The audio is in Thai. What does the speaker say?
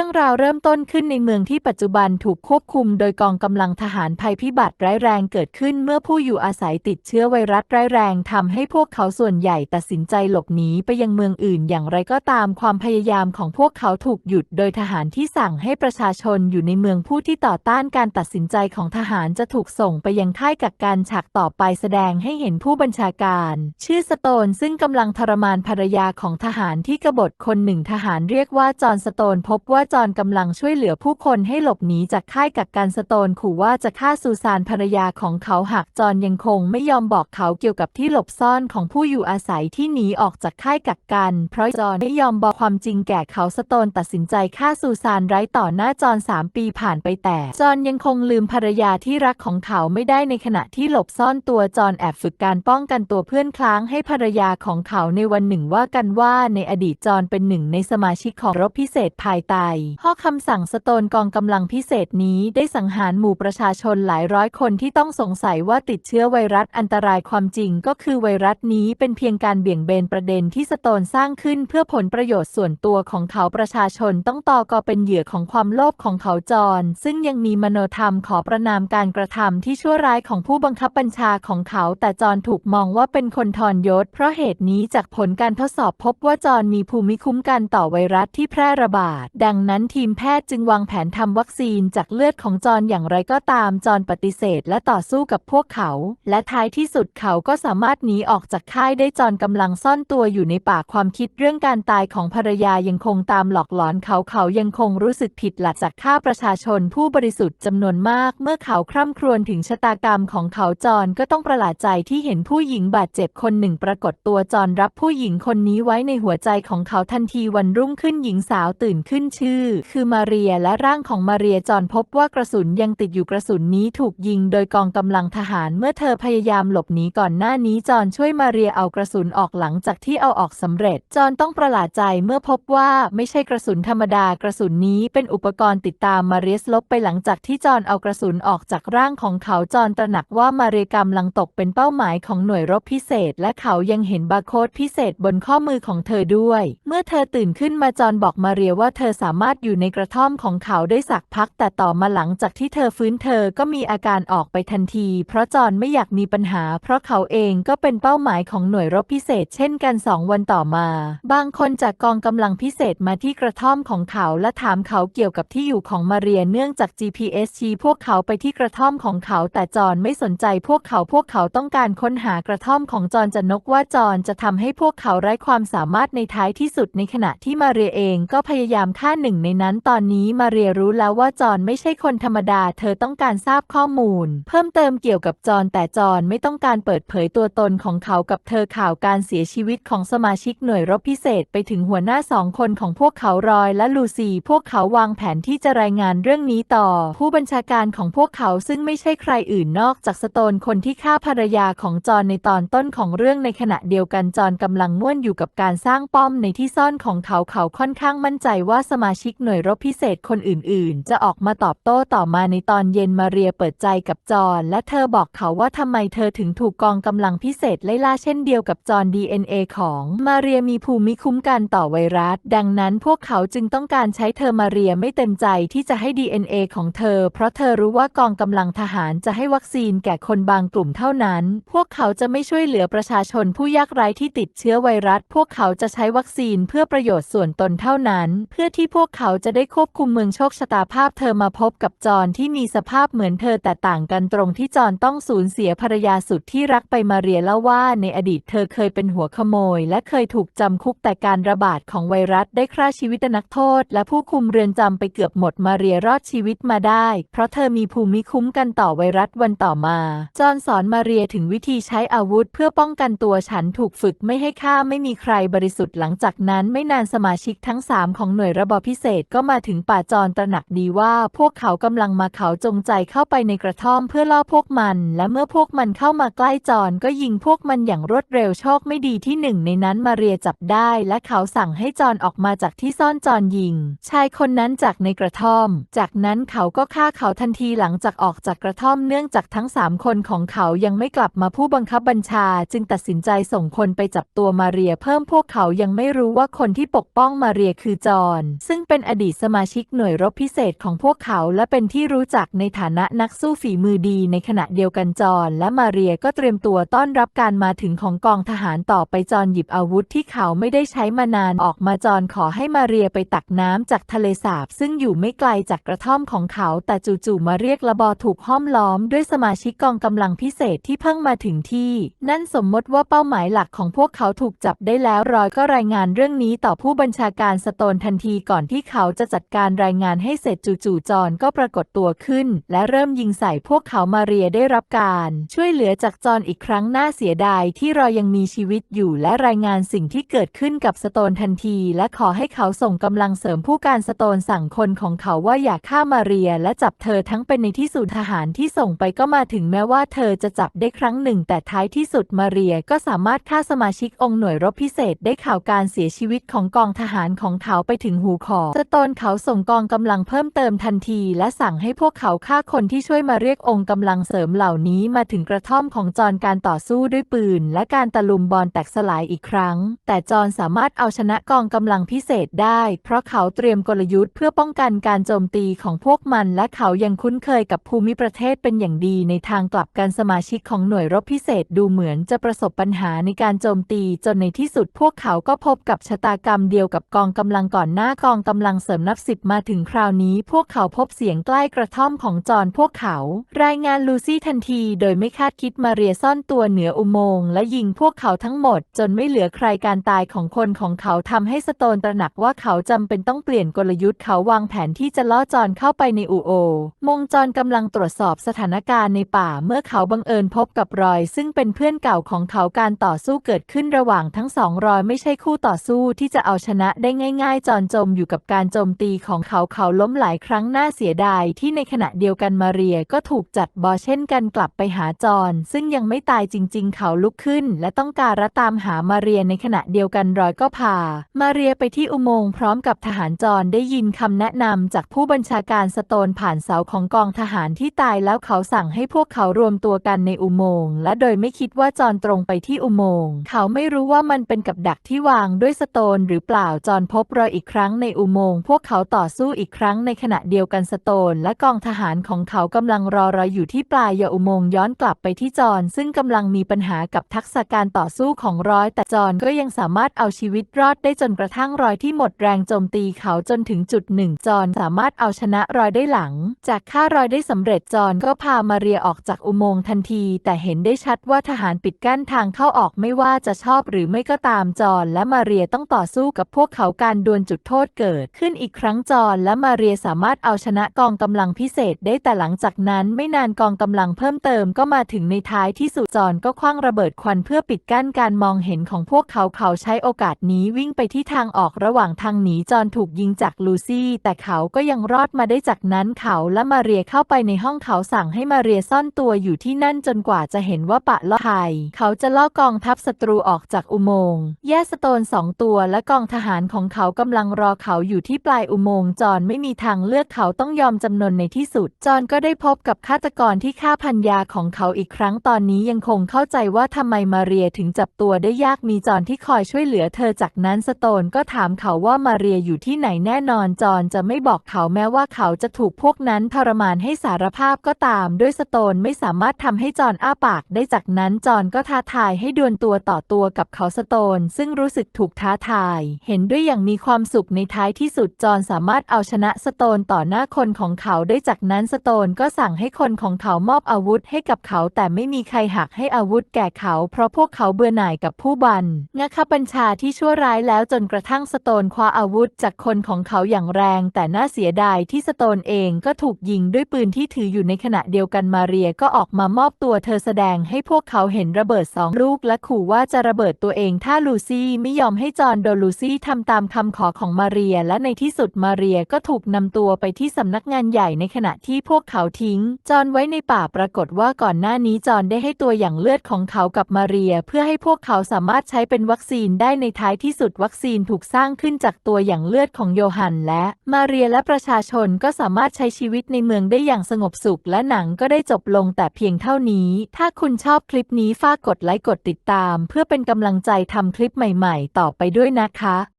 รื่องราวเริ่มต้นขึ้นในเมืองที่ปัจจุบันถูกควบคุมโดยกองกำลังทหารภัยพิบัติร้ายแรงเกิดขึ้นเมื่อผู้อยู่อาศัยติดเชื้อไวรัสร้ายแรงทำให้พวกเขาส่วนใหญ่ตัดสินใจหลบหนีไปยังเมืองอื่น อย่างไรก็ตามความพยายามของพวกเขาถูกหยุดโดยทหารที่สั่งให้ประชาชนอยู่ในเมืองผู้ที่ต่อต้านการตัดสินใจของทหารจะถูกส่งไปยังค่ายกักกันฉากต่อไปแสดงให้เห็นผู้บัญชาการ ชื่อสโตนซึ่งกำลังทรมานภรรยาของทหารที่กบฏคนหนึ่งทหารเรียกว่าจอห์นสโตนพบว่าจอห์นกำลังช่วยเหลือผู้คนให้หลบหนีจากค่ายกักกันสโตนขู่ว่าจะฆ่าซูซานภรรยาของเขาหากจอห์นยังคงไม่ยอมบอกเขาเกี่ยวกับที่หลบซ่อนของผู้อยู่อาศัยที่หนีออกจากค่ายกักกัน เพราะจอห์นไม่ยอมบอกความจริงแก่เขาสโตนตัดสินใจฆ่าซูซานไร้ต่อหน้าจอห์นสามปีผ่านไปแต่จอห์นยังคงลืมภรรยาที่รักของเขาไม่ได้ในขณะที่หลบซ่อนตัวจอห์นแอบฝึกการป้องกันตัวเพื่อนคล้างให้ภรรยาของเขาในวันหนึ่งว่ากันว่าในอดีตจอห์นเป็นหนึ่งในสมาชิกของรบพิเศษภายใต้ข้อคำสั่งสโตนกองกำลังพิเศษนี้ได้สังหารหมู่ประชาชนหลายร้อยคนที่ต้องสงสัยว่าติดเชื้อไวรัสอันตรายความจริงก็คือไวรัสนี้เป็นเพียงการเบี่ยงเบนประเด็นที่สโตนสร้างขึ้นเพื่อผลประโยชน์ส่วนตัวของเขาประชาชนต้องตอกอเป็นเหยื่อของความโลภของเขาจร ซึ่งยังมีมโนธรรมขอประนามการกระทำที่ชั่วร้ายของผู้บังคับบัญชาของเขา แต่จรถูกมองว่าเป็นคนทรยศ เพราะเหตุนี้จากผลการทดสอบพบว่าจรมีภูมิคุ้มกันต่อไวรัสที่แพร่ระบาด ดังนั้นทีมแพทย์จึงวางแผนทำวัคซีนจากเลือดของจอรอย่างไรก็ตามจอรปฏิเสธและต่อสู้กับพวกเขา และท้ายที่สุดเขาก็สามารถหนีออกจากค่ายได้จอรกำลังซ่อนตัวอยู่ในป่าความคิดเรื่องการตายของภรรยายังคงตามหลอกหลอนเขาเขายังคงรู้สึกผิดหลักจากฆ่าประชาชนผู้บริสุทธิ์จำนวนมาก เมื่อเขาคร่ำครวญถึงชะตากรรมของเขาจอรก็ต้องประหลาดใจที่เห็นผู้หญิงบาดเจ็บคนหนึ่งปรากฏตัวจอรรับผู้หญิงคนนี้ไว้ในหัวใจของเขาทันทีวันรุ่งขึ้นหญิงสาวตื่นขึ้นชื่อ คือมาเรียและร่างของมาเรียจรพบว่ากระสุนยังติดอยู่กระสุนนี้ถูกยิงโดยกองกำลังทหารเมื่อเธอพยายามหลบหนีก่อนหน้านี้จอนช่วยมาเรียเอากระสุนออกหลังจากที่เอาออกสำเร็จ จอนต้องประหลาดใจเมื่อพบว่าไม่ใช่กระสุนธรรมดากระสุนนี้เป็นอุปกรณ์ติดตามมาเรียสลบไปหลังจากที่จอนเอากระสุนออกจากร่างของเขาจอนตระหนักว่ามาเรียกำลังตกเป็นเป้าหมายของหน่วยรบพิเศษ และเขายังเห็นบาร์โค้ดพิเศษบนข้อมือของเธอด้วย เมื่อเธอตื่นขึ้นมาจอนบอกมาเรียว่าเธอสามารถอยู่ในกระท่อมของเขาได้สักพัก แต่ต่อมาหลังจากที่เธอฟื้นเธอก็มีอาการออกไปทันที เพราะจอนไม่อยากมีปัญหา เพราะเขาเองก็เป็นเป้าหมายของหน่วยรบพิเศษ เช่นกันสองวันต่อมา บางคนจากกองกำลังพิเศษมาที่กระท่อมของเขาและถามเขาเกี่ยวกับที่อยู่ของมาเรียเนื่องจาก GPS ชี้พวกเขาไปที่กระท่อมของเขา แต่จอนไม่สนใจพวกเขาพวกเขาต้องการค้นหากระท่อมของจอนจะนกว่าจอนจะทำให้พวกเขาไร้ความสามารถในท้ายที่สุดในขณะที่มาเรียเองก็พยายามฆ่าหนึ่งในนั้นตอนนี้มาเรียรู้แล้วว่าจอนไม่ใช่คนธรรมดา เธอต้องการทราบข้อมูล เพิ่มเติมเกี่ยวกับจอนแต่จอนไม่ต้องการเปิดเผยตัวตนของเขากับเธอข่าวการเสียชีวิตของสมาชิกหน่วยรบพิเศษไปถึงหัวหน้าสองคนของพวกเขารอยและลูซีพวกเขาวางแผนที่จะรายงานเรื่องนี้ต่อ ผู้บัญชาการของพวกเขาซึ่งไม่ใช่ใครอื่นนอกจากสโตนคนที่ฆ่าภรรยาของจอนในตอนต้นของเรื่องในขณะเดียวกันจอนกำลังง่วนอยู่กับการสร้างป้อมในที่ซ่อนของเขาเขาค่อนข้างมั่นใจว่าสมาชิกหน่วยรบพิเศษคนอื่นๆ จะออกมาตอบโต้ต่อมาในตอนเย็นมาเรียเปิดใจกับจอนและเธอบอกเขาว่าทำไมเธอถึงถูกกองกำลังพิเศษไล่ล่าเช่นเดียวกับจอน DNA ของมาเรียมีภูมิคุ้มกันต่อไวรัส ดังนั้นพวกเขาจึงต้องการใช้เธอมาเรียไม่เต็มใจที่จะให้ DNA ของเธอ เพราะเธอรู้ว่ากองกำลังทหารจะให้วัคซีนแก่คนบางกลุ่มเท่านั้น พวกเขาจะไม่ช่วยเหลือประชาชนผู้ยากไร้ที่ติดเชื้อไวรัส พวกเขาจะใช้วัคซีนเพื่อประโยชน์ส่วนตนเท่านั้น เพื่อที่พวกเขาจะได้ควบคุมเมืองโชคชะตาภาพเธอมาพบกับจอนที่มีสภาพเหมือนเธอแต่ต่างกันตรงที่จอนต้องสูญเสียภรรยาสุดที่รักไปมาเรียเล่าว่าในอดีตเธอเคยเป็นหัวขโมย และเคยถูกจำคุกแต่การระบาดของไวรัสได้ฆ่าชีวิตนักโทษ และผู้คุมเรือนจำไปเกือบหมดมาเรียรอดชีวิตมาได้ เพราะเธอมีภูมิคุ้มกันต่อไวรัสวันต่อมา จอนสอนมาเรียถึงวิธีใช้อาวุธเพื่อป้องกันตัวฉันถูกฝึกไม่ให้ฆ่าไม่มีใครบริสุทธิ์หลังจากนั้นไม่นานสมาชิกทั้งสามของหน่วยระบอบพิเศษก็มาถึงป่าจอนตระหนักดีว่าพวกเขากำลังมาเขาจงใจเข้าไปในกระท่อมเพื่อล่อพวกมัน และเมื่อพวกมันเข้ามาใกล้จอนก็ยิงพวกมันอย่างรวดเร็วโชคไม่ดีที่หนึ่งในนั้นมาเรียจับได้ และเขาสั่งให้จอนออกมาจากที่ซ่อนจอนยิง ชายคนนั้นจากในกระท่อม จากนั้นเขาก็ฆ่าเขาทันทีหลังจากออกจากกระท่อมเนื่องจากทั้งสามคนของเขายังไม่กลับมาผู้บังคับบัญชา จึงตัดสินใจส่งคนไปจับตัวมาเรียเพิ่มพวกเขายังไม่รู้ว่าคนที่ปกป้องมาเรียคือจอนซึ่งเป็นอดีตสมาชิกหน่วยรบพิเศษของพวกเขา และเป็นที่รู้จักในฐานะนักสู้ฝีมือดีในขณะเดียวกันจอห์นและมาเรียก็เตรียมตัวต้อนรับการมาถึงของกองทหารต่อไปจอห์นหยิบอาวุธที่เขาไม่ได้ใช้มานานออกมาจอนขอให้มาเรียไปตักน้ำจากทะเลสาบ ซึ่งอยู่ไม่ไกลจากกระท่อมของเขา แต่จู่ๆมาเรียกระบอถูกห้อมล้อม ด้วยสมาชิกกองกำลังพิเศษที่เพิ่งมาถึงที่ นั่นสมมติว่าเป้าหมายหลักของพวกเขาถูกจับได้แล้วรอยก็รายงานเรื่องนี้ต่อผู้บัญชาการสโตนทันทีก่อนที่เขาจะจัดการรายงานให้เสร็จจู่ๆจอนก็ปรากฏตัวขึ้น และเริ่มยิงใส่พวกเขามาเรียได้รับการช่วยเหลือจากจอนอีกครั้งน่าเสียดายที่รอยังมีชีวิตอยู่และรายงานสิ่งที่เกิดขึ้นกับสโตนทันที และขอให้เขาส่งกำลังเสริมผู้การสโตนสั่งคนของเขาว่าอย่าฆ่ามาเรียและจับเธอทั้งเป็นในที่สุดทหารที่ส่งไปก็มาถึงแม้ว่าเธอจะจับได้ครั้งหนึ่ง แต่ท้ายที่สุดมาเรียก็สามารถฆ่าสมาชิกองค์หน่วยรบพิเศษได้ข่าวการเสียชีวิตของกองทหารของเขาไปถึงหูคอสโตนเขาส่งกองกำลังเพิ่มเติมทันที และสั่งให้พวกเขาฆ่าคนที่ช่วยมาเรียกองค์กำลังเสริมเหล่านี้มาถึงกระท่อมของจอห์นการต่อสู้ด้วยปืน และการตะลุมบอลแตกสลายอีกครั้ง แต่จอห์นสามารถเอาชนะกองกำลังพิเศษได้ เพราะเขาเตรียมกลยุทธ์เพื่อป้องกันการโจมตีของพวกมัน และเขายังคุ้นเคยกับภูมิประเทศเป็นอย่างดีในทางกลับกันสมาชิกของหน่วยรบพิเศษดูเหมือนจะประสบปัญหาในการโจมตีจนในที่สุดพวกเขาก็พบกับชะตากรรมเดียวกับกองกำลังก่อนหน้ากองกำลังเสริมนับสิบมาถึงคราวนี้พวกเขาพบเสียงใกล้กระท่อมของจอนพวกเขา รายงานลูซี่ทันทีโดยไม่คาดคิดมาเรียซ่อนตัวเหนืออุโมงค์และยิงพวกเขาทั้งหมด จนไม่เหลือใครการตายของคนของเขาทำให้สโตนตระหนักว่าเขาจำเป็นต้องเปลี่ยนกลยุทธ์เขาวางแผนที่จะล่อจอนเข้าไปในอูโอ มงจรกำลังตรวจสอบสถานการณ์ในป่าเมื่อเขาบังเอิญพบกับรอย ซึ่งเป็นเพื่อนเก่าของเขาการต่อสู้เกิดขึ้นระหว่างทั้งสองรอยไม่ใช่คู่ต่อสู้ที่จะเอาชนะได้ง่าย ๆ จอนจมอยู่กับการโจมตีของเขาเขาล้มหลายครั้งน่าเสียดายที่ในขณะเดียวกันมาเรียก็ถูกจัดบอเช่นกันกลับไปหาจอนซึ่งยังไม่ตายจริง ๆ เขาลุกขึ้น และต้องการระตามหามาเรียในขณะเดียวกันรอยก็พา มาเรียไปที่อุโมงค์พร้อมกับทหารจอนได้ยินคำแนะนำจากผู้บัญชาการสโตนผ่านเสาของกองทหารที่ตายแล้วเขาสั่งให้พวกเขารวมตัวกันในอุโมงค์และโดยไม่คิดว่าจอนตรงไปที่อุโมงค์เขาไม่รู้ว่ามันเป็นกับดักที่วางด้วยสโตนหรือเปล่าจอนพบรอยอีกครั้งในอุโมงค์พวกเขาต่อสู้อีกครั้งในขณะเดียวกันสโตน และกองทหารของเขากำลังรอรออยู่ที่ปลายยอุโมงค์ย้อนกลับไปที่จอนซึ่งกำลังมีปัญหากับทักษะการต่อสู้ของร้อย แต่จอนก็ยังสามารถเอาชีวิตรอดได้จนกระทั่งรอยที่หมดแรงโจมตีเขาจนถึงจุดหนึ่งจอนสามารถเอาชนะรอยได้หลัง จากฆ่ารอยได้สำเร็จจอนก็พามาเรียออกจากอุโมงค์ทันที แต่เห็นได้ชัดว่าทหารปิดกั้นทางเข้าออกไม่ว่าจะชอบหรือไม่ก็ตามจอนและมาเรียต้องต่อสู้กับพวกเขาการดวลจุดโทษเกิดิดขึ้นอีกครั้งจอนและมาเรียสามารถเอาชนะกองกำลังพิเศษได้แต่หลังจากนั้นไม่นานกองกำลังเพิ่มเติมก็มาถึงในท้ายที่สุดจอนก็คว้างระเบิดควันเพื่อปิดกั้นการมองเห็นของพวกเขาเขาใช้โอกาสนี้วิ่งไปที่ทางออกระหว่างทางหนีจอนถูกยิงจากลูซี่แต่เขาก็ยังรอดมาได้จากนั้นเขาและมาเรียเข้าไปในห้องเขาสั่งให้มาเรียซ่อนตัวอยู่ที่นั่นจนกว่าจะเห็นว่าปะล่อไทยเขาจะล่อกองทัพศัตรูออกจากอุโมงค์แย่สโตนสองตัวและกองทหารของเขากำลังรอเขาอยู่ที่ปลายอุโมงค์จอนไม่มีทางเลือกเขาต้องยอมจำนนในที่สุด จอนก็ได้พบกับฆาตกรที่ฆ่าพันยาของเขาอีกครั้งตอนนี้ยังคงเข้าใจว่าทำไมมาเรียถึงจับตัวได้ยากมีจอนที่คอยช่วยเหลือเธอจากนั้นสโตนก็ถามเขาว่ามาเรียอยู่ที่ไหนแน่นอนจอนจะไม่บอกเขาแม้ว่าเขาจะถูกพวกนั้นทรมานให้สารภาพก็ตาม ด้วยสโตนไม่สามารถทำให้จอนอ้าปากได้จากนั้นจอนก็ท้าทายให้ดวลตัวต่อตัวกับเขาสโตน ซึ่งรู้สึกถูกท้าทาย เห็นด้วยอย่างมีความสุขในท้ายที่สุดจอนสามารถเอาชนะสโตนต่อหน้าคนของเขาได้จากนั้นสโตนก็สั่งให้คนของเขามอบอาวุธให้กับเขา แต่ไม่มีใครหักให้อาวุธแก่เขา เพราะพวกเขาเบื่อหน่ายกับผู้บันงะคับบัญชาที่ชั่วร้ายแล้วจนกระทั่งสโตนคว้าอาวุธจากคนของเขาอย่างแรง แต่น่าเสียดายที่สโตนเองก็ถูกยิงด้วยปืนที่ถืออยู่ในขณะเดียวกันมาเรียก็ออกมามอบตัวเธอแสดงให้พวกเขาเห็นระเบิดสองลูกและขู่ว่าจะระเบิดตัวเองถ้าลูซี่ไม่ยอมให้จอห์นโดนลูซี่ทำตามคำขอของมาเรียและในที่สุดมาเรียก็ถูกนำตัวไปที่สำนักงานใหญ่ในขณะที่พวกเขาทิ้ง จอนไว้ในป่าปรากฏว่าก่อนหน้านี้จอนได้ให้ตัวอย่างเลือดของเขากับมาเรีย เพื่อให้พวกเขาสามารถใช้เป็นวัคซีนได้ในท้ายที่สุดวัคซีนถูกสร้างขึ้นจากตัวอย่างเลือดของโยฮันและมาเรียและประชาชนก็สามารถใช้ชีวิตในเมืองได้อย่างสงบสุข และหนังก็ได้จบลงแต่เพียงเท่านี้ ถ้าคุณชอบคลิปนี้ฝากกดไลค์กดติดตาม เพื่อเป็นกำลังใจทำคลิปใหม่ ๆ ต่อไปด้วยนะคะ